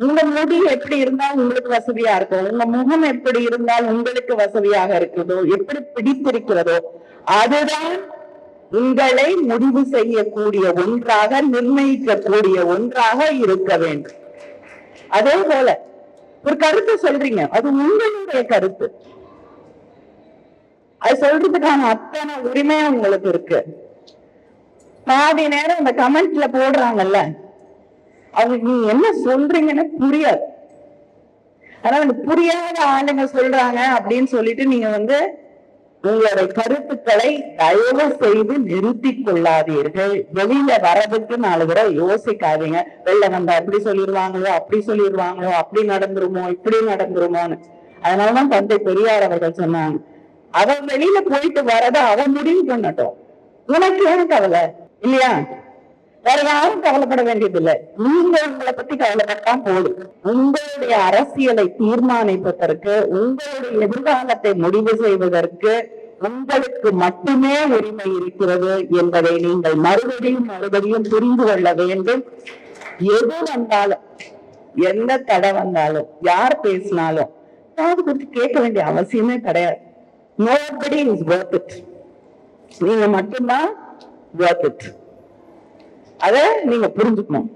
உங்க முடி எப்படி இருந்தால் உங்களுக்கு வசதியா இருக்கும்? உங்க முகம் எப்படி இருந்தால் உங்களுக்கு வசதியாக இருக்குதோ? எப்படி பிடித்திருக்கிறதோ? அதுதான் உங்களை முடிவு செய்யக்கூடிய ஒன்றாக நிர்ணயிக்கக்கூடிய ஒன்றாக இருக்க வேண்டும். அதே போல ஒரு கருத்து சொல்றீங்க. அது உங்களுடைய கருத்து. அது சொல்றதுக்கான அத்தனை உரிமை உங்களுக்கு இருக்கு. பாதி நேரம் அந்த கமெண்ட்ல போடுறாங்கல்ல? அது நீங்க என்ன சொல்றீங்கன்னு புரியாது. ஆனா அந்த புரியாத ஆளுங்க சொல்றாங்க அப்படின்னு சொல்லிட்டு நீங்க வந்து உங்களுடைய கருத்துக்களை தயவு செய்து நிறுத்திக் கொள்ளாதீர்கள். வெளியில வர்றதுக்கு நாலு தடவை யோசிக்காதீங்க. வெளில நம்ம அப்படி சொல்லிடுவாங்களோ அப்படி சொல்லிடுவாங்களோ அப்படி நடந்துருமோ இப்படி நடந்துருமோன்னு. அதனாலதான் தந்தை பெரியார் அவர்கள் சொன்னாங்க. அவன் வெளியில போயிட்டு வரத அவன் முடிவு பண்ணட்டும். உனக்கு ஏன் கவலை? இல்லையா? வேற யாரும் கவலைப்பட வேண்டியதில்லை. நீங்க உங்களை பத்தி கவலைப்பட்டா போதும். உங்களுடைய அரசியலை தீர்மானிப்பதற்கு உங்களுடைய எதிர்காலத்தை முடிவு செய்வதற்கு உங்களுக்கு மட்டுமே உரிமை இருக்கிறது என்பதை நீங்கள் மறுபடியும் மறுபடியும் புரிந்து கொள்ள வேண்டும். எது வந்தாலும் எந்த தடை வந்தாலும் யார் பேசினாலும் காது கொடுத்து கேட்க வேண்டிய அவசியமே கிடையாது. நோபடி இஸ் ஒர்த் இட் நீங்க மட்டும்தான் ஒர்த் இட் அதை நீங்க புரிஞ்சுக்கணும்.